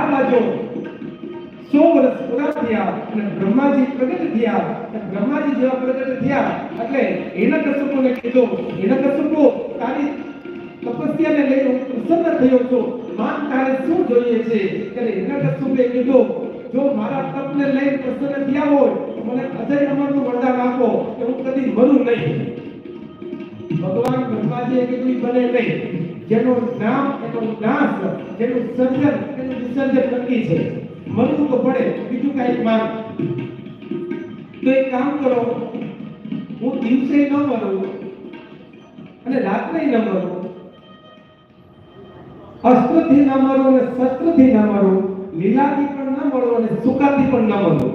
આ સો વર્ષ પૂરા થયા અને બ્રહ્માજી પ્રગટ થયા. બ્રહ્માજી જેવા પ્રગટ થયા. એટલે કસુકોને કીધું કસુકો તારી તપસ્યાને લઈને પ્રસન્ન થયો છું. માન તારે શું જોઈએ છે? ત્યારે કસુકે કીધું, જો મારા તપને લઈને પ્રસન્ન થયા હોય, તો મને અજય અમરનું વરદાન આપો, કે હું કદી મરું નહીં. ભગવાન બ્રહ્માજીએ કીધું બને નહીં. જેનું નામ, એનો નાશ જેનું સર્જન એનું વિસર્જન નક્કી છે. મરવું તો પડે, બીજું કાંઈ માન. તો એક કામ કરો, હું દિવસે ન મરું અને રાત્રે ન મરું, અસ્ત્રથી ન મરું અને શસ્ત્રથી ન મરું, લીલાથી પણ ન મરું અને સુકાથી પણ ન મરું.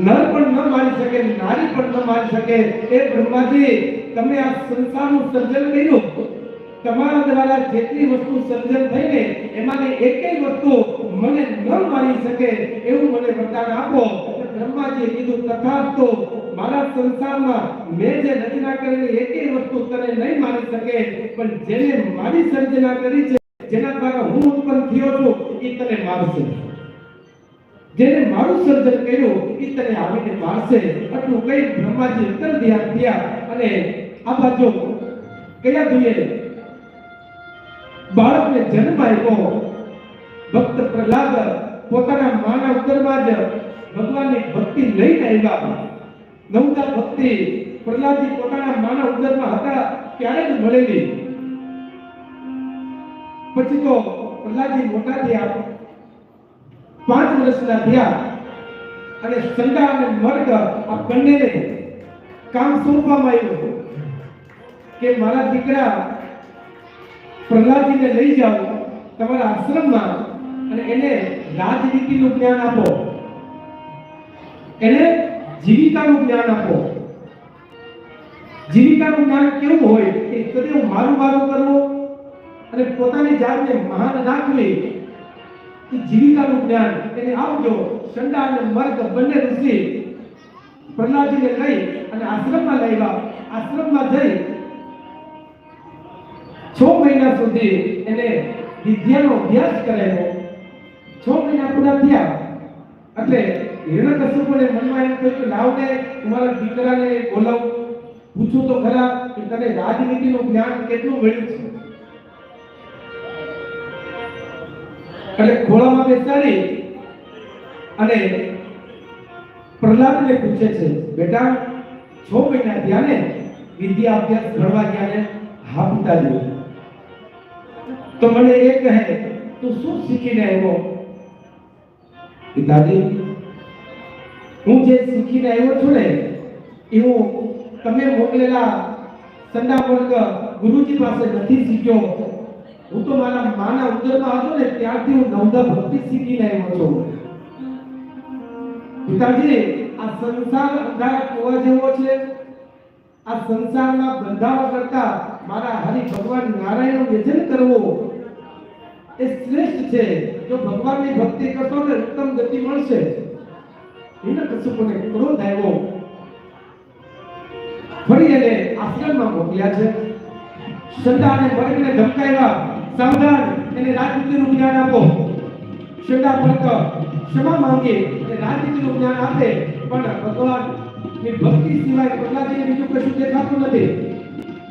નર પણ ન મારી શકે, નારી પણ ન મારી શકે. એ બ્રહ્માજી, તમે આ સંસારનું સર્જન કર્યું. તમારા દ્વારા જેટલી વસ્તુ સર્જન થઈને એમાંની એકેય વસ્તુ મને ન મળી શકે એવું મને વરદાન આપો. બ્રહ્માજીએ કીધું, તથાસ્તુ, મારા સંસારમાં મેં જે રચના કરેલી એકેય વસ્તુ તને નહીં મારી શકે, પણ જેને મારી સર્જના કરી છે, જેના દ્વારા હું ઉત્પન્ન થયો છું, એ તને મારશે. જેને મારું સર્જન કર્યું, એ તને આવીને મારશે. આટલું કઈ બ્રહ્માજી ઉત્તર ધ્યાન થયા અને આ બાજુ કયા જોઈએ બાળકને જન્મ આપ્યો. ભક્ત પ્રહલાદ પોતાના માના ઉદરમાં જ ભગવાનની ભક્તિ લઈને આવ્યા. નવતા ભક્તિ પ્રહલાદજી પોતાના માના ઉદરમાં હતા, ત્યારે જ મળેલી. પછી તો પ્રહલાદજી મોટા થયા. પાંચ વર્ષના થયા. અને સંડા અને મર્ગ આ બંનેને કામ સોંપવામાં આવ્યું કે મારા દીકરા પ્રહલાદજીને લઈ જાઓ, તમારા આશ્રમમાં અને એને રાજનીતિનું જ્ઞાન આપો. એને જીવિકાનું જ્ઞાન આપો. જીવિકાનું જ્ઞાન કેવું હોય કે કદી હું મારું મારું કરવો અને પોતાની જાતને મહાન રાખવી એ જીવિકાનું જ્ઞાન એને આપજો. સંડા અને મર્ગ બંને ઋષિ પ્રહલાદજીને લઈ અને આશ્રમમાં લાવ્યા આશ્રમમાં જઈ છ મહિના સુધી એને વિદ્યાનો અભ્યાસ કરેલો છ મહિના પૂરા થયા. એટલે હિરણ્યકશ્યપુને મનમાં એમ થયું કે લાવને તમારા દીકરાને બોલાવ. પૂછું તો ખરા કે તને રાજનીતિનું જ્ઞાન કેટલું મળ્યું છે? એટલે ખોળામાં બેસાડી અને પ્રહલાદને પૂછે છે, બેટા, છ મહિના ને, વિદ્યા અભ્યાસ ઘડવા ગયા ને, હા, પિતાજી. તો મને એ કહે તું શું શીખીને આવ્યો? પિતાજી હું જે શીખીને આવ્યો છું ને એ હું તમે મોકલેલા સંડા વર્ગ ગુરુજી પાસે નથી શીખ્યો. હું તો મારા માના ઉદરમાં હતો ને, ત્યારથી હું નવદા ભક્તિ શીખીને આવ્યો છું. પિતાજી, આ સંસાર અંધાર કોવા જેવો છે. આ સંસારના બંધાવા કરતા મારા હરિ ભગવાન નારાયણનું વ્યજન કરવું એ શ્રેષ્ઠ છે. જો ભગવાનની ભક્તિ કરશો ને ઉત્તમ ગતિ મળશે. એને કશુકોને ક્રોધ આવ્યો. ફરી એને આશ્રમમાં મોકલ્યા છે. શ્રદ્ધા અને વર્ગને ધમકાવ્યા. સાવધાન, એને રાજનીતિનું જ્ઞાન આપો. શ્રદ્ધા ભક્ત ક્ષમા માંગે અને રાજનીતિનું જ્ઞાન આપે. પણ ભગવાનની ભક્તિ સિવાય પ્રહલાદજીને બીજું કશું દેખાતું નથી.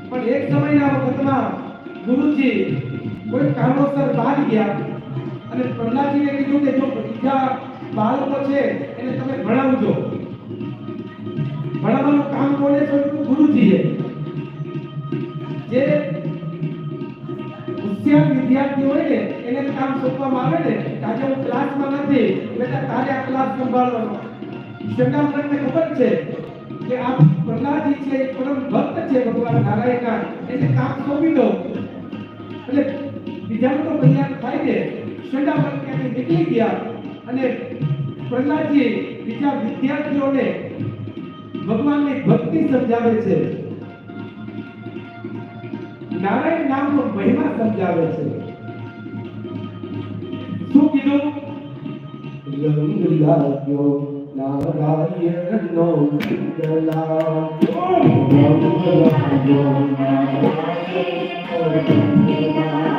પણ એક સમયના વખતમાં ગુરુજી કોઈ કારણોસર બહાર ગયા. અને પ્રહલાદજીને કીધું કે જો બીજા બાળકો છે, એને તમે ભણાવજો. ભણાવવાનું કામ કોને સોંપ્યું ગુરુજીએ. જે હોશિયાર વિદ્યાર્થી હોય ને, એને કામ સોંપવામાં આવે ને આજે હું ક્લાસમાં નથી બેટા તારે આ ક્લાસ સંભાળવાનો. શંકામૃતને ખબર છે? કે આ પ્રહલાદજી છે પરમ ભક્ત છે ભગવાન નારાયણના. એને કામ સોંપી દો. એટલે બીજાનું તો કલ્યાણ થાય છે. શંકામૃત ત્યાંથી નીકળી ગયા અને પ્રહલાદજી બીજા વિદ્યાર્થીઓને ભગવાનની ભક્તિ સમજાવે છે. નારાયણ નામનો મહિમા સમજાવે છે. શું કીધું? રંગ લાગ્યો નારાયણનો રંગ લાગ્યો રંગ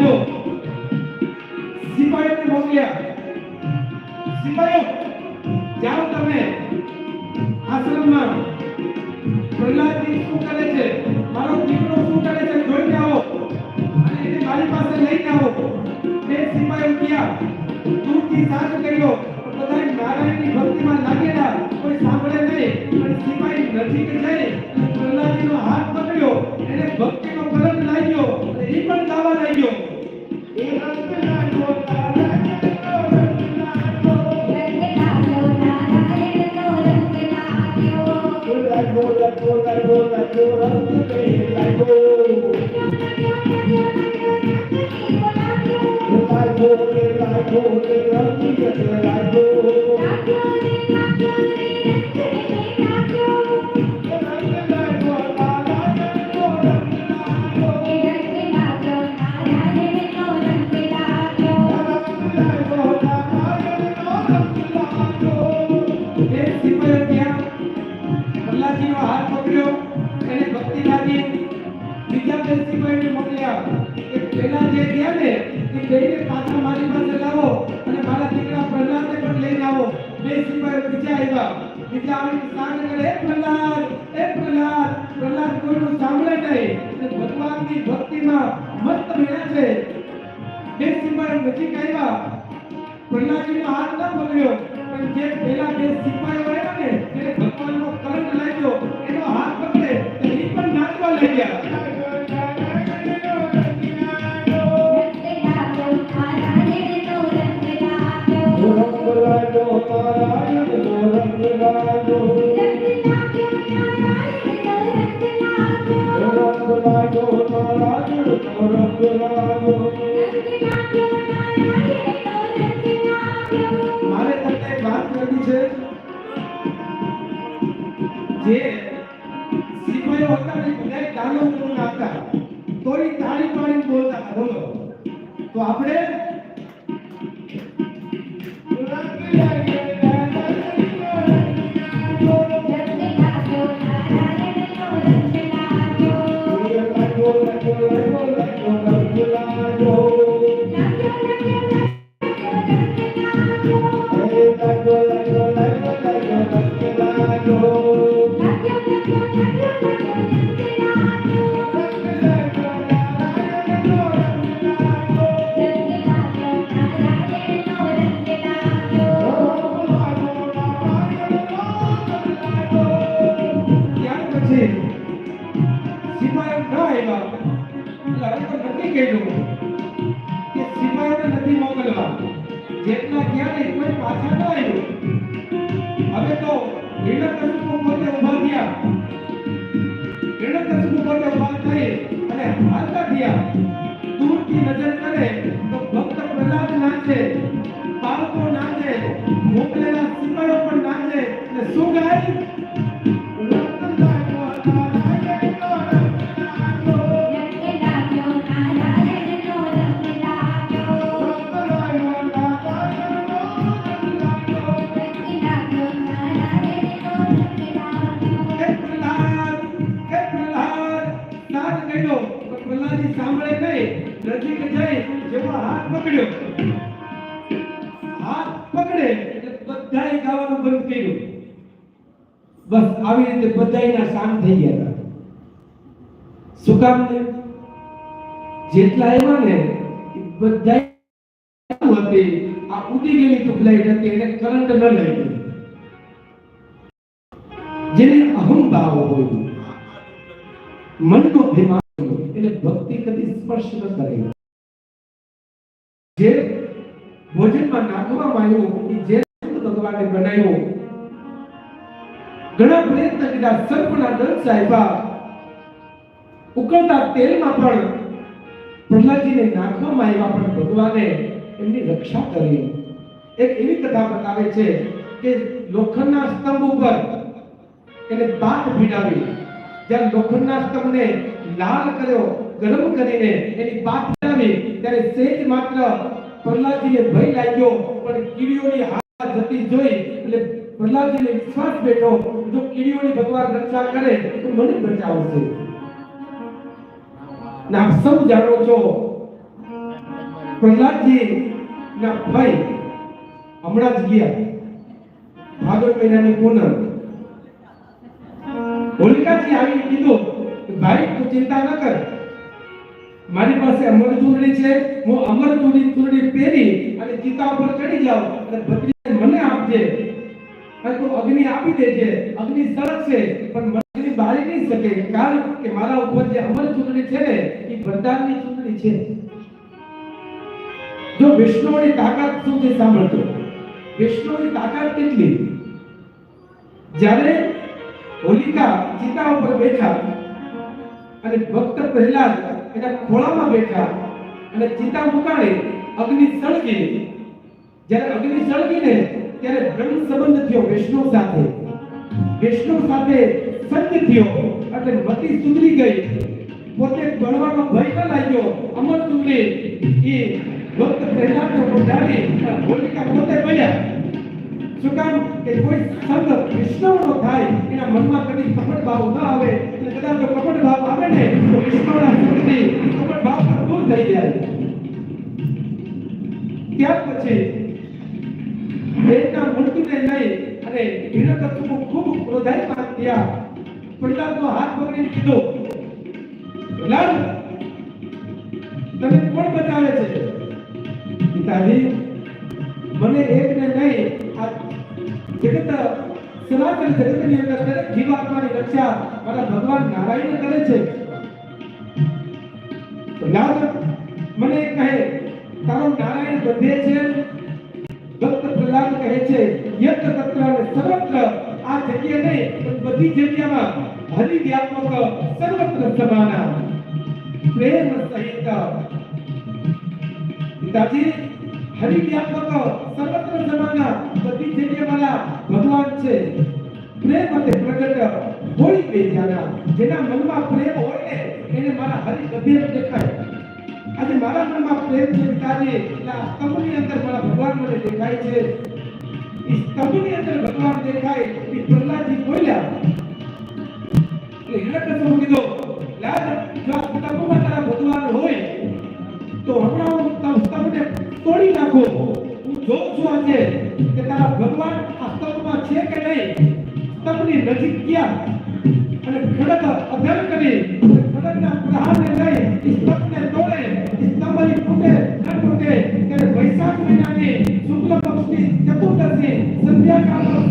બાજુ સિપાહીઓને મોકલ્યા. સિપાહીઓ જાઓ તમે. આશ્રમમાં. પ્રહલાદજી શું કરે છે? મારો દીકરો શું કરે છે? જોઈને આવો. અને એને મારી પાસે લઈને આવો. બે સિપાહીઓ ગયા. દૂરથી સાથ કર્યો. બધા નારાયણની ભક્તિમાં લાગેલા. કોઈ સાંભળે નહીં. પણ સિપાહી નજીક જઈ પ્રહલાદજીનો હાથ પકડ્યો. બીજા સાંગ કરે પ્રહલાદ, એ પ્રહલાદ. પ્રહલાદ કોઈનું સાંભળે નહીં. અને ભગવાનની ભક્તિમાં મસ્ત રહ્યા છે. એ સિપાહીઓ નજીક આવ્યા. પ્રહલાદજીનો હાથ ન પકડ્યો. પણ જે પેલા બે તો આપણે બસ આવી રીતે બધાયના શાંત થઈ ગયા હતા. શું કામ ને? જેટલા એવા ને બધા આ ઉડી ગયેલી ટ્યુબલાઇટ હતી, એને કરંટ ન લાગ્યો જેને અહંભાવ હોય, મનનો અભિમાન એટલે ભક્તિ કદી સ્પર્શ ન કરે. જે ભોજનમાં નાખવામાં આવ્યું જે ભગવાને બનાવ્યું ઘણા પ્રયત્ન કર્યા. સર્પના દંશ આપ્યા ઉકળતા તેલમાં પણ પ્રહલાદજીને નાખવામાં આવ્યા, પણ ભગવાને એમની રક્ષા કરી. એક એવી કથા બતાવે છે કે લોખંડના સ્તંભ ઉપર એને બાટ ભીડાવી. જ્યારે લોખંડના સ્તંભને લાલ કર્યો, ગરમ કરીને એની પાક ભીડાવી, ત્યારે સેજ માત્ર પ્રહલાદજીને ભય લાગ્યો, પણ કીડીઓની હાથ જતી જોઈ એટલે પ્રહલાદજીને વિશ્વાસ બેઠો જો કીડીઓની ભગવાન રક્ષા કરે, તો મને બચાવશે ના સૌ જાણો છો, પ્રહલાદજી ના ભાઈ હમણાં જ ગયા ભાદર મહિનાની પૂનમ. હોલિકાજી આવીને કીધું ભાઈ, તું ચિંતા ન કર. મારી પાસે અમર ચૂંટણી છે, હું અમર ચૂંટણી ચૂંટણી પહેરી અને ચિતા ઉપર ચડી જાઉં અને ભત્રીજાને મને આપજે. તું અગ્નિ આપી દેજે. અગ્નિ સરકશે, પણ મને બાળી નહીં શકે. કારણ કે મારા ઉપર જે અમર ચૂંટણી છે, એ વરદાનની ચૂંટણી છે. જો વિષ્ણુની તાકાત શું છે સાંભળજો વિષ્ણુની તાકાત કેટલી? જ્યારે હોલિકા ચિતા ઉપર બેઠા અને ભક્ત પ્રહલાદ એના ખોળામાં બેઠા અને ચિતા મુકાણી અગ્નિ સળગી. જ્યારે અગ્નિ સળગીને ત્યારે બ્રહ્મ સંબંધ થયો વિષ્ણુ સાથે. વિષ્ણુ સાથે સત્ય થયો. એટલે મતિ સુધરી ગઈ. પોતે ભણવાનો ભય ન લાગ્યો. અમર સુધરી એ ભક્ત પ્રહલાદને બોલાવી અને હોલિકા પોતે બન્યા શું કામ? કે કોઈ સંગ વિષ્ણુનો થાય, એના મનમાં કદી કપટ ભાવ ન આવે. એટલે કદાચ જો કપટ ભાવ આવે ને, તો વિષ્ણુના સંગથી કપટ ભાવ દૂર થઈ જાય. ત્યાર પછી દેવના મૂર્તિને લઈ અને હિરણ્યકશિપુ ખૂબ ક્રોધાયમાન થયા પ્રહલાદનો હાથ પકડી કીધો, પ્રહલાદ તમે કોણ બતાવે છે? પિતાજી, મને એકને નહીં, આ જગત, સનાતન જગતની અંદર દરેક જીવાત્માની રક્ષા મારા ભગવાન નારાયણ કરે છે. પ્રહલાદ, મને કહે, તારો નારાયણ બધે છે? ભક્ત કહે છે યત્ર તત્ર અને સર્વત્ર આ જગ્યા બધી જગ્યામાં હરિ વ્યાપક સર્વત્ર સમાના. પ્રેમ સહિત. પિતાજી હરિ વ્યાપક સર્વત્ર સમાના બધી જગ્યાવાળા ભગવાન છે. પ્રેમ અને પ્રગટ હોય બે જાના જેના મનમાં પ્રેમ હોય ને, એને મારા હરિ બધે દેખાય. આજે મારા મનમાં પ્રેમ છે પિતાજી એટલે સ્તંભની અંદર મારા ભગવાન મને દેખાય છે. એ સ્તંભની અંદર ભગવાન દેખાય એ પ્રહલાદજી બોલ્યા. એટલે હિરણ્યકશિપુ કીધો લાજ જો આ સ્તંભમાં તારા ભગવાન હોય, તો હમણાં હું સ્તંભને તોડી નાખો. હું જોઉં છું આજે કે તારા ભગવાન આ સ્તંભમાં છે કે નહીં. સ્તંભની નજીક ગયા અને ખડક અધર કરી संध्याकाळ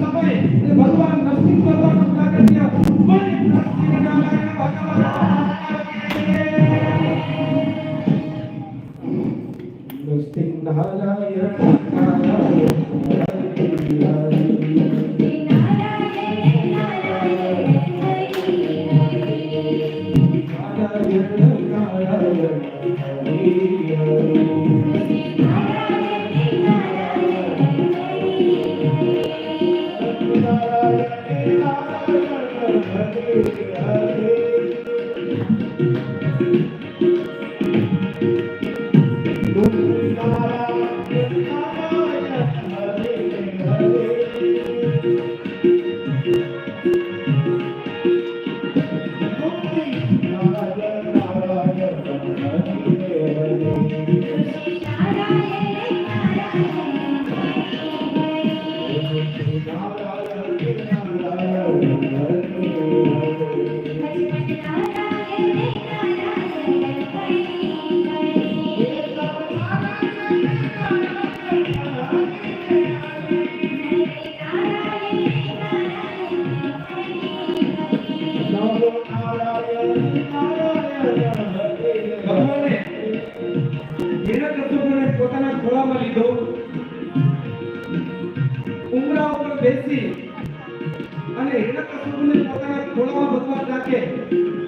থাকে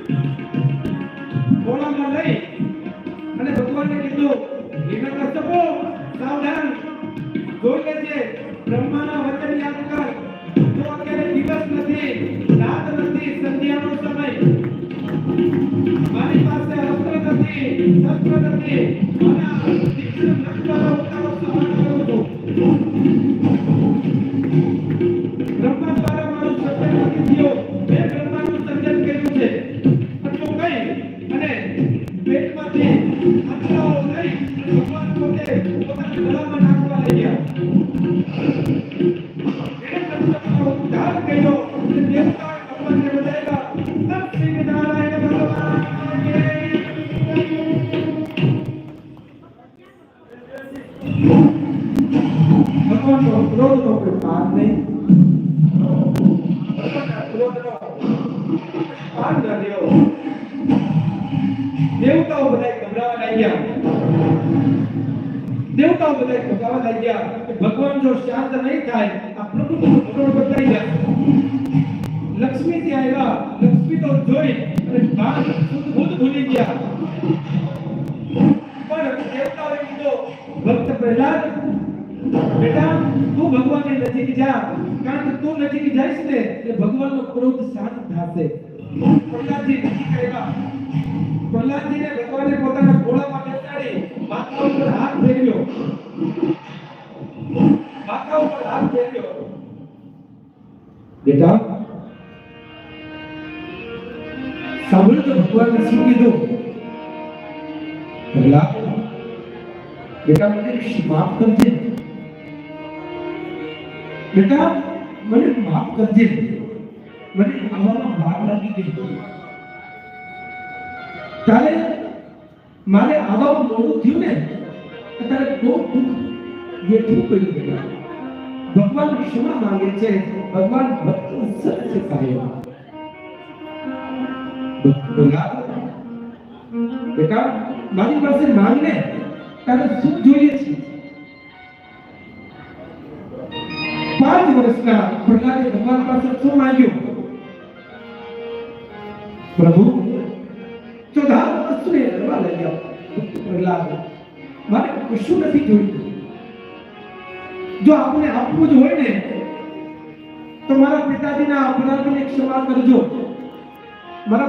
અને પેટમાંથી આટલાઓ લઈ ભગવાન પોતે પોતાના ગળામાં નાખવા લઈ ગયા દેવતાઓ બધા ગભરાવા લાગ્યા કે ભગવાન જો શાંત નહીં થાય આ પ્રભુ ભગવાન બતાવી જાય લક્ષ્મીજી આવ્યા લક્ષ્મી તો જોઈ અને બાદ શુદ્ધ બુદ્ધ ભૂલી ગયા પણ દેવતાઓએ કીધું ભક્ત પ્રહલાદ બેટા તું ભગવાનની નજીક જા કારણ કે તું નજીક જઈશ ને એટલે ભગવાનનો ક્રોધ શાંત થશે પ્રહલાદજી નજીક આવ્યા પ્રહલાદજીને ભગવાને પોતાના ઘોડામાં બેસાડી માથા ઉપર હાથ ફેરવ્યો માથા ઉપર હાથ ફેરવ્યો બેટા સાંભળ્યું તો ભગવાને શું કીધું પ્રહલાદ બેટા મને માફ કરજે બેટા મને માફ કરજે મને આવામાં ભાગ લાગી ગઈ તારે મારે આવામાં મોડું થયું ને તો તારે બહુ દુઃખ વેઠવું પડ્યું બેટા ભગવાન ક્ષમા માંગે છે? ભગવાન ભક્ત સત્ય છે બેટા, મારી પાસે માંગને તારે સુખ જોઈએ છે. પાંચ વર્ષના પ્રહલાદે ભગવાન પાસે શું માંગ્યું? પ્રભુ ચોથા વર્ષને લઈ જાઓ પ્રહલાદ, મારે કશું નથી જોઈતું. જો આપને આપવું જ હોય ને તો મારા પિતાજીના અપરાધને ક્ષમા કરજો. મારા